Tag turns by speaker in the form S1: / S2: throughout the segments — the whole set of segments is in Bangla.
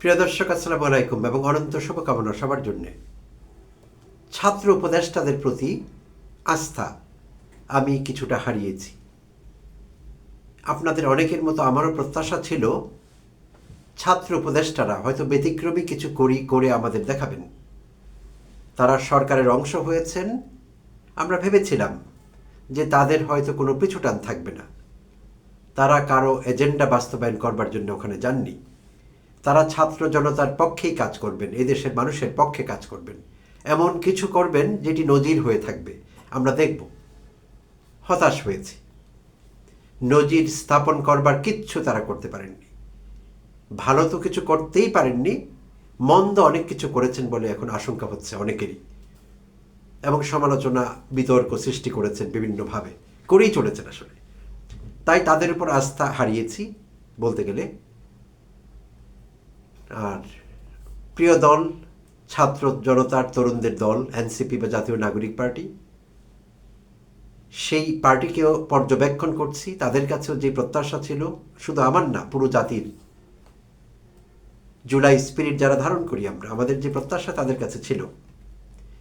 S1: প্রিয় দর্শক, আসসালামু আলাইকুম এবং অনন্ত শুভকামনা সবার জন্যে। ছাত্র উপদেষ্টাদের প্রতি আস্থা আমি কিছুটা হারিয়েছি। আপনাদের অনেকের মতো আমারও প্রত্যাশা ছিল ছাত্র উপদেষ্টারা হয়তো ব্যতিক্রমী কিছু করি করে আমাদের দেখাবেন। তারা সরকারের অংশ হয়েছেন। আমরা ভেবেছিলাম যে তাদের হয়তো কোনো পিছুটান থাকবে না। তারা কারও এজেন্ডা বাস্তবায়ন করবার জন্য ওখানে যাননি। তারা ছাত্র জনতার পক্ষেই কাজ করবেন, এদেশের মানুষের পক্ষে কাজ করবেন। এমন কিছু করবেন যেটি নজির হয়ে থাকবে। আমরা দেখব। হতাশ হয়েছি। নজির স্থাপন করবার কিচ্ছু তারা করতে পারেননি। ভালো তো কিছু করতেই পারেননি, মন্দ অনেক কিছু করেছেন বলে এখন আশঙ্কা হচ্ছে অনেকেরই। এবং সমালোচনা, বিতর্ক সৃষ্টি করেছেন বিভিন্নভাবে। করেই চলেছেন আসলে। তাই তাদের উপর আস্থা হারিয়েছি বলতে গেলে। আর প্রিয় দল, ছাত্র জনতার তরুণদের দল, এনসিপি বা জাতীয় নাগরিক পার্টি, সেই পার্টিকেও পর্যবেক্ষণ করছি। তাদের কাছেও যে প্রত্যাশা ছিল, শুধু আমার না, পুরো জাতির। জুলাই স্পিরিট যারা ধারণ করি আমরা, আমাদের যে প্রত্যাশা তাদের কাছে ছিল।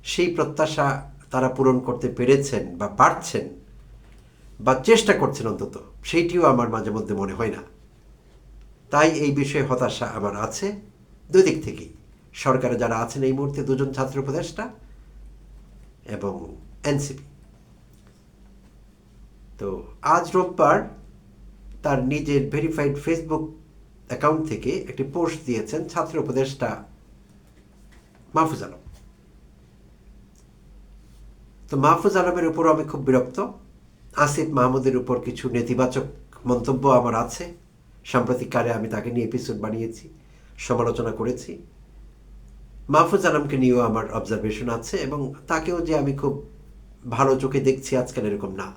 S1: সেই প্রত্যাশা তারা পূরণ করতে পেরেছেন বা পারছেন বা চেষ্টা করছেন অন্তত, সেইটিও আমার মাঝে মধ্যে মনে হয় না। তাই এই বিষয়ে হতাশা আমার আছে। দুই দিক থেকেই। সরকারে যারা আছেন এই মুহূর্তে দুজন ছাত্র উপদেষ্টা এবং এনসিপি। তো আজ রোববার তার নিজের ভেরিফাইড ফেসবুক অ্যাকাউন্ট থেকে একটি পোস্ট দিয়েছেন ছাত্র উপদেষ্টা মাহফুজ আলম। তো মাহফুজ আলমের উপর আমি খুব বিরক্ত। আসিফ মাহমুদের উপর কিছু নেতিবাচক মন্তব্য আমার আছে। সাম্প্রতিককালে আমি তাকে নিয়ে এপিসোড বানিয়েছি, সমালোচনা করেছি। মাহফুজ আলমকে নিয়েও আমার অবজারভেশন আছে এবং তাকেও যে আমি খুব ভালো চোখে দেখছি আজকাল এরকম না।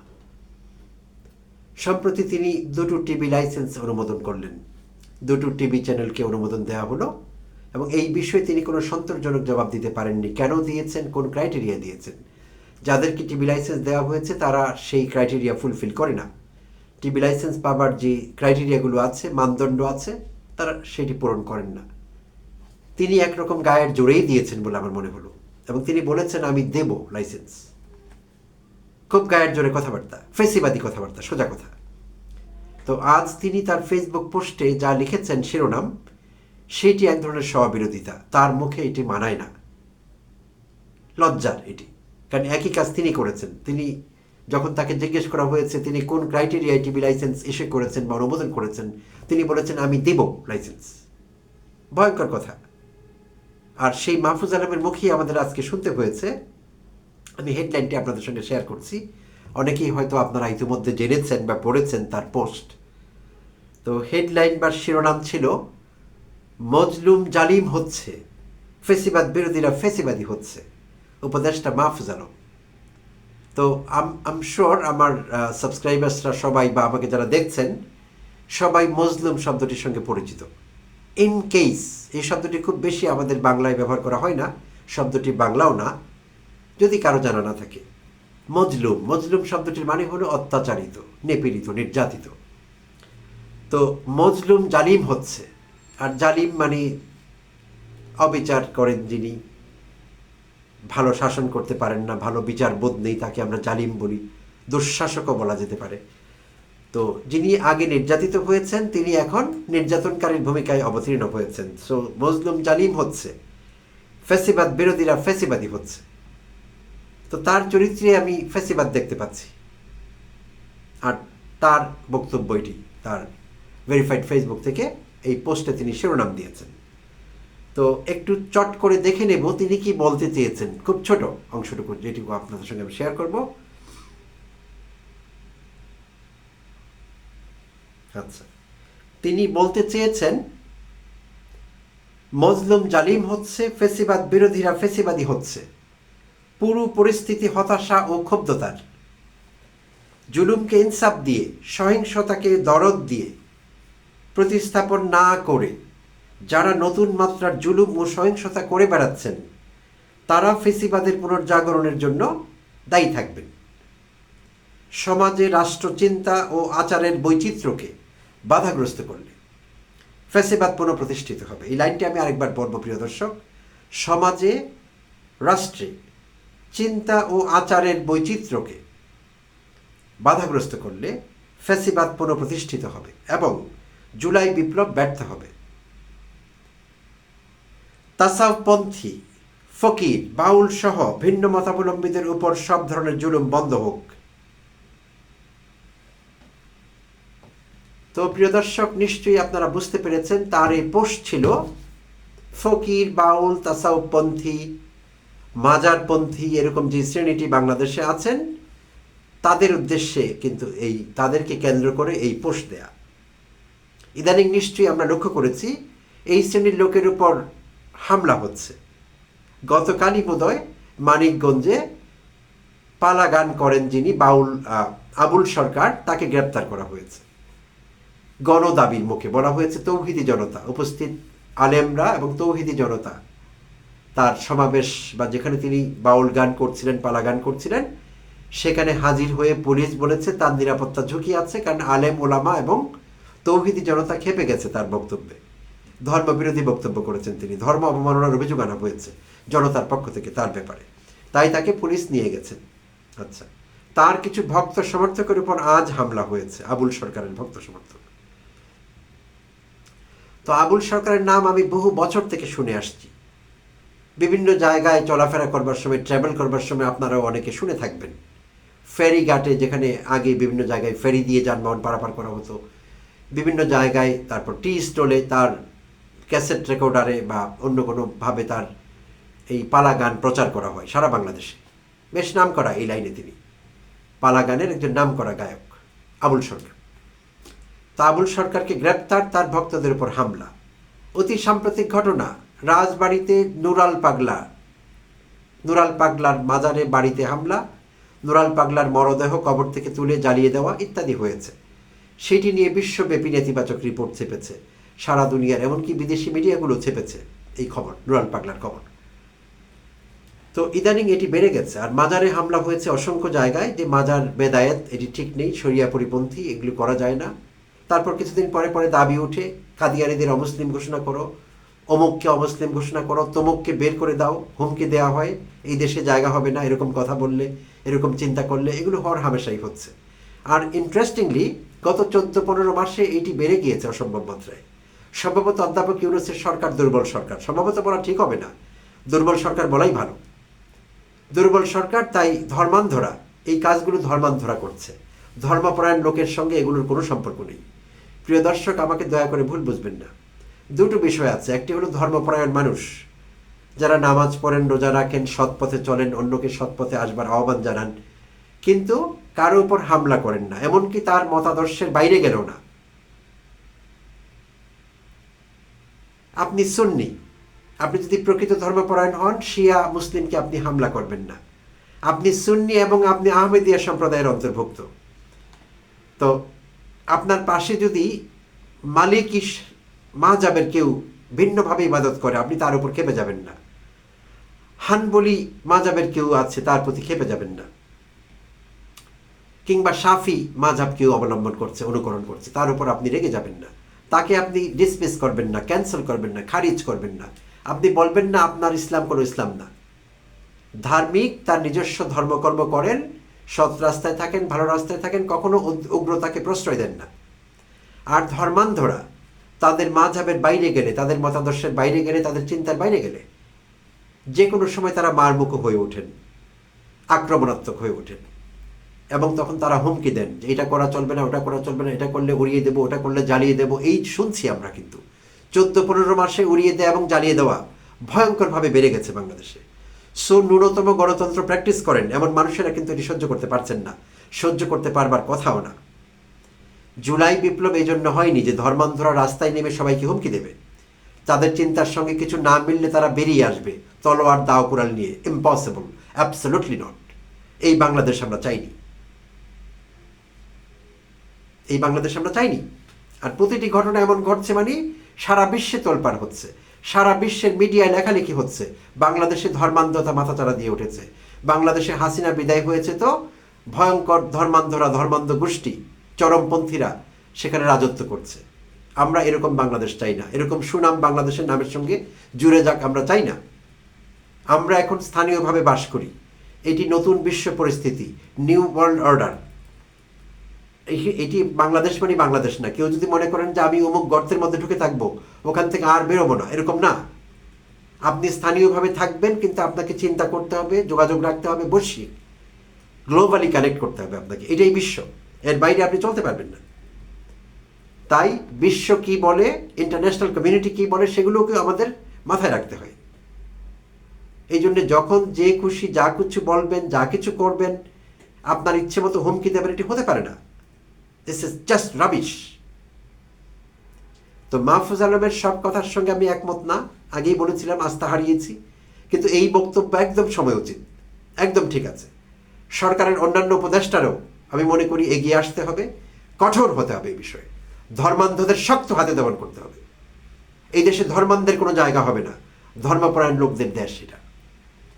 S1: সম্প্রতি তিনি দুটো টিভি লাইসেন্স অনুমোদন করলেন। দুটো টিভি চ্যানেলকে অনুমোদন দেওয়া হলো এবং এই বিষয়ে তিনি কোনো সন্তোষজনক জবাব দিতে পারেননি। কেন দিয়েছেন? কোন ক্রাইটেরিয়া দিয়েছেন? যাদেরকে টিভি লাইসেন্স দেওয়া হয়েছে তারা সেই ক্রাইটেরিয়া ফুলফিল করে না। টিভি লাইসেন্স পাবার যে ক্রাইটেরিয়াগুলো আছে, মানদণ্ড আছে, তারা সেটি পূরণ করেন না। তিনি একরকম গায়ের জোরেই দিয়েছেন বলে আমার মনে হলো। এবং তিনি বলেছেন, আমি দেব লাইসেন্স। খুব গায়ের জোরে কথাবার্তা, ফেসিবাদী কথাবার্তা, সোজা কথা। তো আজ তিনি তার ফেসবুক পোস্টে যা লিখেছেন শিরোনাম, সেটি এক ধরনের স্ববিরোধিতা। তার মুখে এটি মানায় না। লজ্জার এটি। কারণ একই কাজ তিনি করেছেন। তিনি যখন তাকে জিজ্ঞেস করা হয়েছে তিনি কোন ক্রাইটেরিয়ায় টিভি লাইসেন্স এসে করেছেন বা অনুমোদন করেছেন, তিনি বলেছেন, আমি দেব লাইসেন্স ভয়ঙ্কর কথা। আর সেই মাহফুজ আলমের মুখেই আমাদের আজকে শুনতে হয়েছে। আমি হেডলাইনটি আপনাদের সঙ্গে শেয়ার করছি। অনেকেই হয়তো আপনারা ইতিমধ্যে জেনেছেন বা পড়েছেন তার পোস্ট তো হেডলাইন বা শিরোনাম ছিল, মজলুম জালিম হচ্ছে, ফেসিবাদ বিরোধীরা ফেসিবাদী হচ্ছে। উপদেষ্টা মাহফুজ আলম। তো আম শিওর আমার সাবস্ক্রাইবার্সরা সবাই বা আমাকে যারা দেখছেন, সবাই মজলুম শব্দটির সঙ্গে পরিচিত। ইন কেস এই শব্দটি খুব বেশি আমাদের বাংলায় ব্যবহার করা হয় না, শব্দটি বাংলাও না, যদি কারও জানা না থাকে। মজলুম মজলুম শব্দটির মানে হলো অত্যাচারিত, নিপীড়িত, নির্যাতিত। তো মজলুম জালিম হচ্ছে, আর জালিম মানে অবিচার করেন যিনি ভালো শাসন করতে পারেন না, ভালো বিচার বোধ নেই তাকে আমরা জালিম বলি, দুঃশাসকও বলা যেতে পারে। তো যিনি আগে নির্যাতিত হয়েছেন, তিনি এখন নির্যাতনকারীর ভূমিকায় অবতীর্ণ হয়েছেন। সো মজলুম জালিম হচ্ছে, ফেসিবাদ বিরোধীরা ফেসিবাদী হচ্ছে। তো তার চরিত্রে আমি ফেসিবাদ দেখতে পাচ্ছি। আর তার বক্তব্যটি তার ভেরিফাইড ফেসবুক থেকে এই পোস্টে তিনি শিরোনাম দিয়েছেন। তো একটু চট করে দেখে নেব তিনি কি বলতে চেয়েছেন। খুব ছোট অংশটুকু যেটুকু আপনাদের সঙ্গে আমি শেয়ার করব। আচ্ছা তিনি বলতে চেয়েছেন, মজলুম জালিম হচ্ছে, ফেসিবাদ বিরোধীরা ফেসিবাদী হচ্ছে। পুরো পরিস্থিতি হতাশা ও ক্ষুব্ধতার। জুলুমকে ইনসাফ দিয়ে, সহিংসতাকে দরদ দিয়ে, প্রতিস্থাপন না করে যারা নতুন মাত্রার জুলুম ও সহিংসতা করে বেড়াচ্ছেন, তারা ফেসিবাদের পুনর্জাগরণের জন্য দায়ী থাকবেন। সমাজে রাষ্ট্রচিন্তা ও আচারের বৈচিত্র্যকে বাধাগ্রস্ত করলে ফ্যাসিবাদ পুনঃপ্রতিষ্ঠিত হবে। এই লাইনটি আমি আরেকবার পড়ব, প্রিয় দর্শক। সমাজে, রাষ্ট্রে চিন্তা ও আচারের বৈচিত্র্যকে বাধাগ্রস্ত করলে ফ্যাসিবাদ পুনঃপ্রতিষ্ঠিত হবে এবং জুলাই বিপ্লব ব্যর্থ হবে। তাসাউপন্থী, ফকির, বাউল সহ ভিন্ন মতাবলম্বীদের উপর সব ধরনের জুলুম বন্ধ হোক। তো প্রিয় দর্শক, নিশ্চয়ই আপনারা বুঝতে পেরেছেন, তার এই পোস্ট ছিল, ফকির, বাউল, তাসাউপন্থী, মাজারপন্থী, এরকম যে শ্রেণীটি বাংলাদেশে আছেন, তাদের উদ্দেশ্যে কিন্তু এই, তাদেরকে কেন্দ্র করে এই পোস্ট দেয়া। ইদানিং নিশ্চয়ই আমরা লক্ষ্য করেছি, এই শ্রেণির লোকের উপর হামলা হচ্ছে। গতকালই বোধহয় মানিকগঞ্জে পালা গান করেন যিনি বাউল আবুল সরকার, তাকে গ্রেপ্তার করা হয়েছে। গণদাবির মুখে বলা হয়েছে, তৌহিদি জনতা উপস্থিত আলেমরা এবং তৌহিদি জনতা। তার সমাবেশ বা যেখানে তিনি বাউল গান করছিলেন পালা গান করছিলেন, সেখানে হাজির হয়ে পুলিশ বলেছে, তার নিরাপত্তা ঝুঁকি আছে কারণ আলেম, ওলামা এবং তৌহিদি জনতা খেপে গেছে তার বক্তব্যে। ধর্মবিরোধী বক্তব্য করেছেন তিনি। ধর্ম অবমাননার অভিযোগ আনা হয়েছে জনতার পক্ষ থেকে তার ব্যাপারে। তাই তাকে পুলিশ নিয়ে গেছেন আচ্ছা তার কিছু ভক্ত সমর্থকের উপর আজ হামলা হয়েছে, আবুল সরকারের ভক্ত সমর্থক। তো আবুল সরকারের নাম আমি বহু বছর থেকে শুনে আসছি। বিভিন্ন জায়গায় চলাফেরা করবার সময় ট্রাভেল করবার সময় আপনারাও অনেকে শুনে থাকবেন। ফেরি ঘাটে যেখানে আগে বিভিন্ন জায়গায় ফেরি দিয়ে যানবাহন পারাপার করা হতো, বিভিন্ন জায়গায় তারপর টি স্টলে তার ক্যাসেট রেকর্ডারে বা অন্য কোনোভাবে তার এই পালা গান প্রচার করা হয় সারা বাংলাদেশে। বেশ নাম করা এই লাইনে তিনি। পালা গানের একজন নাম করা গায়ক, আবুল সরকার। তা আবুল সরকারকে গ্রেপ্তার, তার ভক্তদের উপর হামলা। অতি সাম্প্রতিক ঘটনা, রাজবাড়িতে নুরাল পাগলা। নুরাল পাগলার মাজারে বাড়িতে হামলা, নুরাল পাগলার মরদেহ কবর থেকে তুলে জ্বালিয়ে দেওয়া ইত্যাদি হয়েছে। সেটি নিয়ে বিশ্বব্যাপী নেতিবাচক রিপোর্ট চেপেছে সারা দুনিয়ার, এমনকি বিদেশি মিডিয়াগুলো চেপেছে এই খবর নুরাল পাগলার খবর। তো ইদানিং এটি বেড়ে গেছে, আর মাজারে হামলা হয়েছে অসংখ্য জায়গায়। যে মাজার বেদায়েত, এটি ঠিক নেই, শরিয়া পরিপন্থী, এগুলো করা যায় না। তারপর কিছুদিন পরে পরে দাবি উঠে কাদিয়ানিদের অমুসলিম ঘোষণা করো, অমুককে অমুসলিম ঘোষণা করো, তমুককে বের করে দাও, হুমকি দেওয়া হয়, এই দেশে জায়গা হবে না, এরকম কথা বললে, এরকম চিন্তা করলে, এগুলো হওয়ার হামেশাই হচ্ছে। আর ইন্টারেস্টিংলি গত চোদ্দ পনেরো মাসে এটি বেড়ে গিয়েছে অসম্ভব মাত্রায়। সম্ভবত অধ্যাপক ইউনুসের সরকার দুর্বল সরকার। সম্ভবত বলা ঠিক হবে না। দুর্বল সরকার বলাই ভালো। দুর্বল সরকার তাই ধর্মান্ধরা, এই কাজগুলো ধর্মান্ধরা করছে। ধর্মপরায়ণ লোকের সঙ্গে এগুলোর কোনো সম্পর্ক নেই। প্রিয় দর্শক, আমাকে দয়া করে ভুল বুঝবেন না। দুটো বিষয় আছে। একটি হলো ধর্মপরায়ণ মানুষ, যারা নামাজ পড়েন, রোজা রাখেন, সৎ পথে চলেন, অন্যকে সৎ পথে আসবার আহ্বান জানান। কিন্তু কারও উপর হামলা করেন না। এমনকি তার মতাদর্শের বাইরে গেলেও না। আপনি সুন্নি। আপনি যদি প্রকৃত ধর্মপরায়ণ হন, শিয়া, মুসলিমকে আপনি হামলা করবেন না। আপনি সুন্নি এবং আপনি আহমেদিয়া সম্প্রদায়ের অন্তর্ভুক্ত। তো আপনার পাশে যদি মালিক ইস মাজাবের কেউ ভিন্নভাবে ইবাদত করে, আপনি তার উপর খেপে যাবেন না। হানবলি মাজাবের কেউ আছে, তার প্রতি খেপে যাবেন না। কিংবা সাফি মাঝাব কেউ অবলম্বন করছে, অনুকরণ করছে, তার উপর আপনি রেগে যাবেন না। তাকে আপনি ডিসমিস করবেন না ক্যান্সেল করবেন না, খারিজ করবেন না। আপনি বলবেন না, আপনার ইসলাম কোনো ইসলাম না। ধার্মিক তার নিজস্ব ধর্মকর্ম করেন, সৎ রাস্তায় থাকেন, ভালো রাস্তায় থাকেন, কখনো উগ্রতাকে প্রশ্রয় দেন না। আর ধর্মান্ধরা তাদের মাঝাবের বাইরে গেলে, তাদের মতাদর্শের বাইরে গেলে, তাদের চিন্তার বাইরে গেলে, যে কোনো সময় তারা মারমুখ হয়ে ওঠেন, আক্রমণাত্মক হয়ে ওঠেন। এবং তখন তারা হুমকি দেন যে এটা করা চলবে না, ওটা করা চলবে না, এটা করলে উড়িয়ে দেবো, ওটা করলে জ্বালিয়ে দেবো। এই শুনছি আমরা কিন্তু। চোদ্দ পনেরো মাসে উড়িয়ে দেওয়া এবং জ্বালিয়ে দেওয়া ভয়ঙ্করভাবে বেড়ে গেছে বাংলাদেশে। সো ন্যূনতম গণতন্ত্র প্র্যাকটিস করেন, এমন মানুষেরা কিন্তু এটি সহ্য করতে পারছেন না, সহ্য করতে পারবার কথাও না। জুলাই বিপ্লব এই জন্য হয়নি যে ধর্মান্ধরা রাস্তায় নেমে সবাইকে হুমকি দেবে। তাদের চিন্তার সঙ্গে কিছু না মিললে তারা বেরিয়ে আসবে, তলোয়ার দাও কুড়াল নিয়ে। ইম্পসিবল অ্যাবসলুটলি নট এই বাংলাদেশ আমরা চাইনি। এই বাংলাদেশ আমরা চাইনি। আর প্রতিটি ঘটনা এমন ঘটছে মানে সারা বিশ্বে তোলপাড় হচ্ছে। সারা বিশ্বের মিডিয়ায় লেখালেখি হচ্ছে। বাংলাদেশে ধর্মান্ধতা মাথাচাড়া দিয়ে উঠেছে। বাংলাদেশে হাসিনা বিদায় হয়েছে তো ভয়ঙ্কর ধর্মান্ধরা, ধর্মান্ধ গোষ্ঠী, চরমপন্থীরা সেখানে রাজত্ব করছে। আমরা এরকম বাংলাদেশ চাই না। এরকম সুনাম বাংলাদেশের নামের সঙ্গে জুড়ে যাক আমরা চাই না। আমরা এখন স্থানীয়ভাবে বাস করি। এটি নতুন বিশ্ব পরিস্থিতি নিউ ওয়ার্ল্ড অর্ডার এটি বাংলাদেশ মানে বাংলাদেশ না। কেউ যদি মনে করেন যে আমি অমুক গর্তের মধ্যে ঢুকে থাকব, ওখান থেকে আর বেরোবো না, এরকম না। আপনি স্থানীয়ভাবে থাকবেন, কিন্তু আপনাকে চিন্তা করতে হবে, যোগাযোগ রাখতে হবে, বসিয়ে গ্লোবালি কানেক্ট করতে হবে আপনাকে। এটাই বিশ্ব। এর বাইরে আপনি চলতে পারবেন না। তাই বিশ্ব কি বলে ইন্টারন্যাশনাল কমিউনিটি কি বলে, সেগুলোকে আমাদের মাথায় রাখতে হয়। এই জন্য যখন যে খুশি যা কিছু বলবেন, যা কিছু করবেন, আপনার ইচ্ছে মতো হুমকি দেবেন, এটি হতে পারে না। দিস ইজ জাস্ট রাবিশ তো মাহফুজ আলমের সব কথার সঙ্গে আমি একমত না। আগেই বলেছিলাম, আস্থা হারিয়েছি। কিন্তু এই বক্তব্য একদম সময় উচিত। একদম ঠিক আছে। সরকারের অন্যান্য উপদেষ্টারও আমি মনে করি এগিয়ে আসতে হবে। কঠোর হতে হবে এই বিষয়ে। ধর্মান্ধদের শক্ত হাতে দমন করতে হবে। এই দেশে ধর্মান্ধের কোনো জায়গা হবে না। ধর্মপরায়ণ লোকদের দেশ এটা।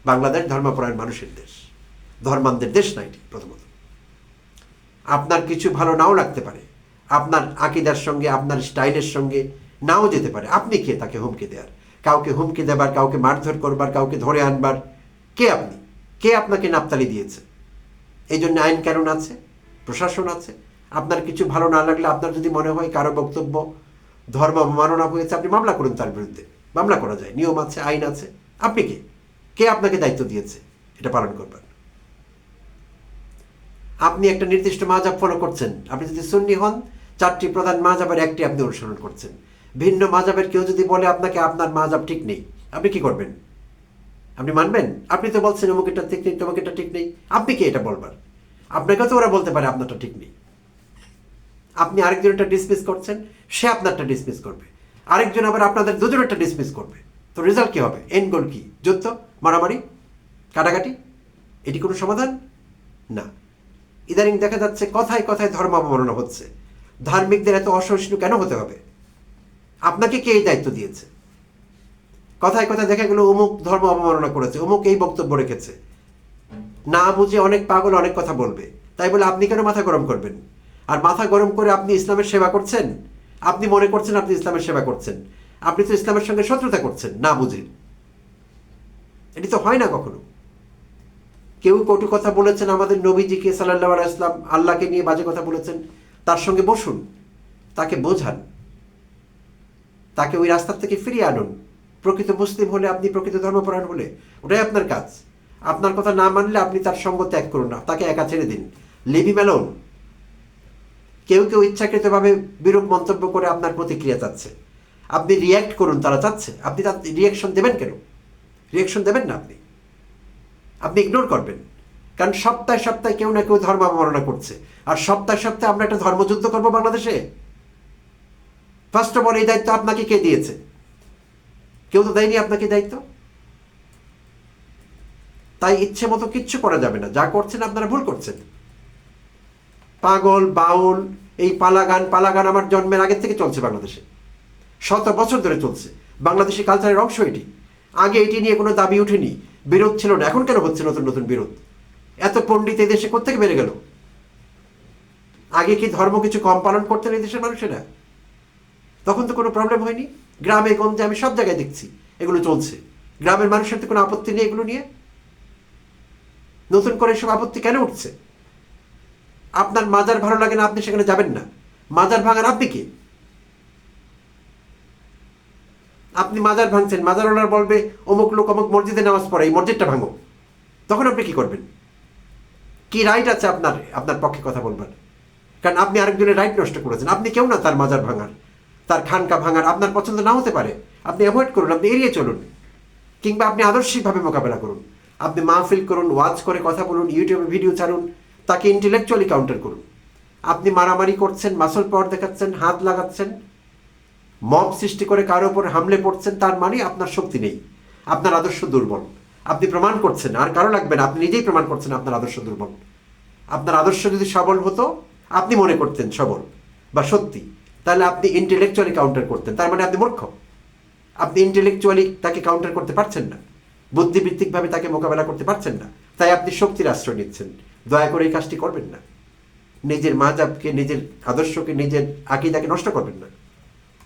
S1: বাংলাদেশ ধর্মপরায়ণ মানুষের দেশ। ধর্মান্ধের দেশ না এটি, প্রথমত। আপনার কিছু ভালো নাও লাগতে পারে। আপনার আকিদার সঙ্গে, আপনার স্টাইলের সঙ্গে নাও যেতে পারে। আপনি কে? তাকে হুমকি দেওয়ার কাউকে হুমকি দেবার, কাউকে মারধর করবার, কাউকে ধরে আনবার। কে আপনি? কে আপনাকে নাপতালি দিয়েছে? এই জন্য আইন কানুন আছে, প্রশাসন আছে। আপনার কিছু ভালো না লাগলে আপনার যদি মনে হয় কারও বক্তব্য, ধর্ম অবমাননা হয়েছে, আপনি মামলা করুন তার বিরুদ্ধে। মামলা করা যায়। নিয়ম আছে, আইন আছে। আপনি কে? কে আপনাকে দায়িত্ব দিয়েছে? এটা পালন করবার। আপনি একটা নির্দিষ্ট মাজাব ফলো করছেন। আপনি যদি সুন্নি হন, চারটি প্রধান মাজাবের একটি আপনি অনুসরণ করছেন। ভিন্ন মাজাবের কেউ যদি বলে আপনাকে আপনার মাজাব ঠিক নেই, আপনি কি করবেন? আপনি মানবেন? আপনি তো বলছেন অমুক এটা ঠিক নেই, তোমাকে এটা ঠিক নেই। আপনি কি এটা বলবার? আপনাকেও তো ওরা বলতে পারে আপনারটা ঠিক নেই। আপনি আরেকজনটা ডিসমিস করছেন, সে আপনারটা ডিসমিস করবে। আরেকজন আবার আপনাদের দুজনেরটা ডিসমিস করবে। তো রেজাল্ট কি হবে? এন গোল কি? যুদ্ধ? মারামারি? কাটাকাটি? এটি কোনো সমাধান? না। ইদানিং দেখা যাচ্ছে কথায় কথায় ধর্ম অবমাননা হচ্ছে। ধার্মিকদের এত অসহিষ্ণু কেন হতে হবে? আপনাকে কে এই দায়িত্ব দিয়েছে? কথায় কথায় দেখা গেল অমুক ধর্ম অবমাননা করেছে, অমুক এই বক্তব্য রেখেছে। না বুঝে অনেক পাগল অনেক কথা বলবে। তাই বলে আপনি কেন মাথা গরম করবেন? আর মাথা গরম করে আপনি ইসলামের সেবা করছেন? আপনি মনে করছেন আপনি ইসলামের সেবা করছেন? আপনি তো ইসলামের সঙ্গে শত্রুতা করছেন, না বুঝে। এটি তো হয় না কখনো। কেউ কটু কথা বলেছেন আমাদের নবীজিকে সাল্লাহ ইসলাম আল্লাহকে নিয়ে বাজে কথা বলেছেন, তার সঙ্গে বসুন, তাকে বোঝান, তাকে ওই রাস্তার থেকে ফিরিয়ে আনুন। প্রকৃত মুসলিম হলে আপনি প্রকৃত ধর্মপরায়ণ হলে ওটাই আপনার কাজ। আপনার কথা না মানলে আপনি তার সঙ্গ ত্যাগ করুন না, তাকে একা ছেড়ে দিন। লিভি মেলন কেউ কেউ ইচ্ছাকৃতভাবে বিরূপ মন্তব্য করে আপনার প্রতিক্রিয়া চাচ্ছে। আপনি রিয়্যাক্ট করুন, তারা চাচ্ছে। আপনি তার রিয়াকশন দেবেন কেন? রিয়াকশন দেবেন না আপনি। আপনি ইগনোর করবেন। কারণ সপ্তাহে সপ্তাহে কেউ না কেউ ধর্ম অবমাননা করছে। আর সপ্তাহে সপ্তাহে আমরা একটা ধর্মযুদ্ধ করব বাংলাদেশে? ফার্স্ট অফ অল এই দায়িত্ব আপনাকে কে দিয়েছে? কেউ তো দেয়নি আপনাকে দায়িত্ব? তাই ইচ্ছে মতো কিচ্ছু করা যাবে না। যা করছেন আপনারা ভুল করছেন। পাগল, বাউল, এই পালাগান পালাগান আমার জন্মের আগের থেকে চলছে বাংলাদেশে। শত বছর ধরে চলছে। বাংলাদেশি কালচারের অংশ এটি। আগে এটি নিয়ে কোনো দাবি উঠেনি। বিরোধ ছিল না। এখন কেন হচ্ছে নতুন নতুন বিরোধ? এত পণ্ডিত এই দেশে কোথেকে বেড়ে গেল? আগে কি ধর্ম কিছু কম পালন করতেন এই দেশের মানুষেরা? তখন তো কোনো প্রবলেম হয়নি। গ্রামে, গঞ্জে আমি সব জায়গায় দেখছি এগুলো চলছে। গ্রামের মানুষের তো কোনো আপত্তি নেই এগুলো নিয়ে। নতুন করে এসব আপত্তি কেন উঠছে? আপনার মাজার ভালো লাগে না, আপনি সেখানে যাবেন না। মাজার ভাঙার আপনি কি? আপনি মাজার ভাঙছেন, মাজার ওনার বলবে, অমুক লোক অমুক মসজিদে নামাজ পড়ে, এই মসজিদটা ভাঙো। তখন আপনি কি করবেন? কি রাইট আছে আপনার আপনার পক্ষে কথা বলবার? কারণ আপনি আরেকজনের রাইট নষ্ট করেছেন। আপনি কেউ না তার মাজার ভাঙার, তার খানকা ভাঙার, আপনার পছন্দ না হতে পারে। আপনি অ্যাভয়েড করুন, আপনি এড়িয়ে চলুন। কিংবা আপনি আদর্শিকভাবে মোকাবেলা করুন। আপনি মাহফিল করুন ওয়াচ করে কথা বলুন ইউটিউবে ভিডিও ছাড়ুন, তাকে ইন্টেলেকচুয়ালি কাউন্টার করুন। আপনি মারামারি করছেন, মাসল পাওয়ার দেখাচ্ছেন, হাত লাগাচ্ছেন মব সৃষ্টি করে কারও উপর হামলে পড়ছেন, তার মানে আপনার শক্তি নেই। আপনার আদর্শ দুর্বল। আপনি প্রমাণ করছেন, আর কারও লাগবে না। আপনি নিজেই প্রমাণ করছেন আপনার আদর্শ দুর্বল। আপনার আদর্শ যদি সবল হতো, আপনি মনে করতেন সবল বা সত্যি। তাহলে আপনি ইন্টেলেকচুয়ালি কাউন্টার করতেন। তার মানে আপনি মূর্খ। আপনি ইন্টেলেকচুয়ালি তাকে কাউন্টার করতে পারছেন না। বুদ্ধিভিত্তিকভাবে তাকে মোকাবেলা করতে পারছেন না। তাই আপনি শক্তির আশ্রয় নিচ্ছেন। দয়া করে এই কাজটি করবেন না। নিজের মাজাবকে, নিজের আদর্শকে, নিজের আকিদাকে নষ্ট করবেন না।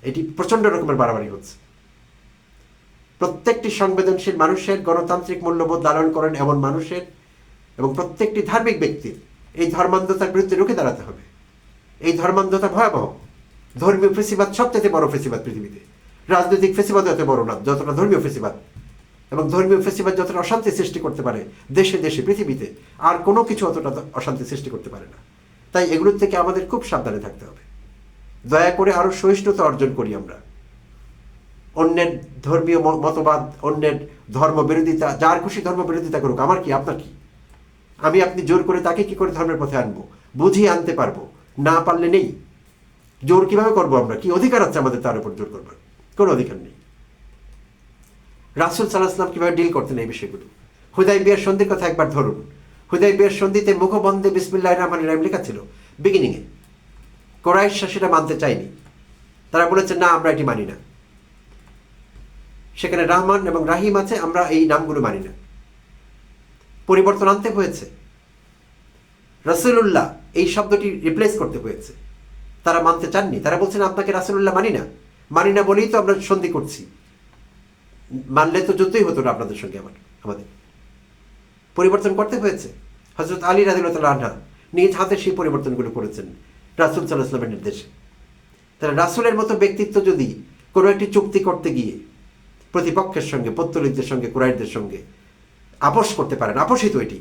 S1: এটি প্রচণ্ড রকমের বাড়াবাড়ি হচ্ছে। প্রত্যেকটি সংবেদনশীল মানুষের গণতান্ত্রিক মূল্যবোধ লালন করেন এমন মানুষের এবং প্রত্যেকটি ধার্মিক ব্যক্তির এই ধর্মান্ধতার বিরুদ্ধে রুখে দাঁড়াতে হবে। এই ধর্মান্ধতা ভয়াবহ। ধর্মীয় ফেসিবাদ সবচেয়ে বড় ফেসিবাদ পৃথিবীতে। রাজনৈতিক ফেসিবাদ যত বড় না, যতটা ধর্মীয় ফেসিবাদ। এবং ধর্মীয় ফেসিবাদ যতটা অশান্তি সৃষ্টি করতে পারে, দেশে দেশে পৃথিবীতে, আর কোনো কিছু অতটা অশান্তি সৃষ্টি করতে পারে না। তাই এগুলোর থেকে আমাদের খুব সাবধানে থাকতে হবে। দয়া করে আরও সহিষ্ণুতা অর্জন করি আমরা। অন্যের ধর্মীয় মতবাদ, অন্যের ধর্ম বিরোধিতা, যার খুশি ধর্ম বিরোধিতা করুক, আমার কি, আপনার কি? আমি আপনি জোর করে তাকে কি করে ধর্মের পথে আনব? বুঝিয়ে আনতে পারব? না পারলে নেই। জোর কীভাবে করব আমরা? কি অধিকার আছে আমাদের তার উপর জোর করবার? কোনো অধিকার নেই। রাসুল সাল্লাহাম কীভাবে ডিল করতেন এই বিষয়গুলো? হুদাই বিয়ের সন্ধির কথা একবার ধরুন। হুদাই বিয়ের সন্ধিতে মুখবন্ধে বিসমিল্লাহ রহমান রাহিম লেখা ছিল বিগিনিংয়ে কোরাইশা সেটা মানতে চায়নি। তারা বলেছে, না, আমরা এটি মানি না। সেখানে রহমান এবং রাহিম আছে, আমরা এই নামগুলো মানি না। পরিবর্তন আনতে হয়েছে। রসুল্লাহ এই শব্দটি রিপ্লেস করতে হয়েছে। তারা মানতে চাননি। তারা বলছেন আপনাকে রাসুল্লাহ মানি না। মানি না বলেই তো আমরা সন্ধি করছি। মানলে তো যুদ্ধই হতো না আপনাদের সঙ্গে আমার, আমাদের। পরিবর্তন করতে হয়েছে। হজরত আলী রাদিল্লাহ আনহা নিজ হাতে সেই পরিবর্তনগুলো করেছেন। রাসুল সাল্লাহ নির্দেশে। তাহলে রাসুলের মতো ব্যক্তিত্ব যদি কোনো একটি চুক্তি করতে গিয়ে প্রতিপক্ষের সঙ্গে পত্তলিকদের সঙ্গে, কুরাইশদের সঙ্গে আপোষ করতে পারেন, আপোষিত এটি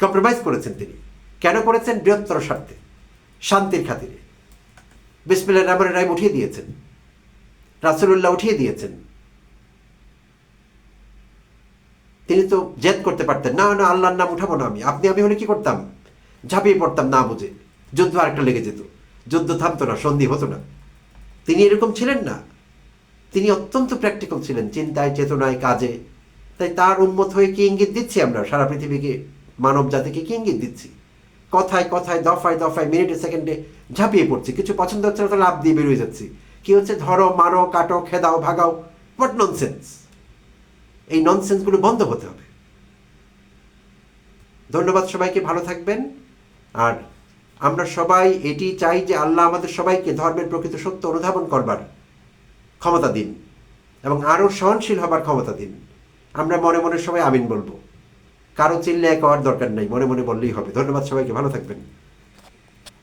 S1: কম্প্রোমাইজ করেছেন তিনি। কেন করেছেন? বৃহত্তর স্বার্থে, শান্তির খাতিরে। বিসমিল্লাহ রহমান রায় উঠিয়ে দিয়েছেন। রাসুলুল্লাহ উঠিয়ে দিয়েছেন। তিনি তো জেদ করতে পারতেন, না না, আল্লাহর নাম উঠাবো না আমি। আপনি, আমি হলে কি করতাম? ঝাঁপিয়ে পড়তাম না বুঝে। যুদ্ধ আরেকটা লেগে যেত। যুদ্ধ থামতো না সন্ধি হতো না। তিনি এরকম ছিলেন না। তিনি অত্যন্ত প্র্যাকটিক্যাল ছিলেন, চিন্তায়, চেতনায়, কাজে। তাই তার উন্মত হয়ে কি ইঙ্গিত দিচ্ছি আমরা? সারা পৃথিবীকে, মানব জাতিকে কি ইঙ্গিত দিচ্ছি? কথায় কথায়, দফায় দফায়, মিনিটে, সেকেন্ডে ঝাঁপিয়ে পড়ছি। কিছু পছন্দ হচ্ছে না, তো লাভ দিয়ে বেরিয়ে যাচ্ছি। কি হচ্ছে? ধরো, মারো, কাটো, খেদাও, ভাগাও। হোয়াট ননসেন্স এই ননসেন্সগুলো বন্ধ হতে হবে। ধন্যবাদ সবাইকে, ভালো থাকবেন। আর আমরা সবাই এটি চাই যে আল্লাহ আমাদের সবাইকে ধর্মের প্রকৃত সত্য অনুধাবন করবার ক্ষমতা দিন এবং আরও সহনশীল হবার ক্ষমতা দিন। আমরা মনে মনে সবাই আমিন বলব। কারও চিল্লে এক হওয়ার দরকার নেই, মনে মনে বললেই হবে। ধন্যবাদ সবাইকে, ভালো থাকবেন।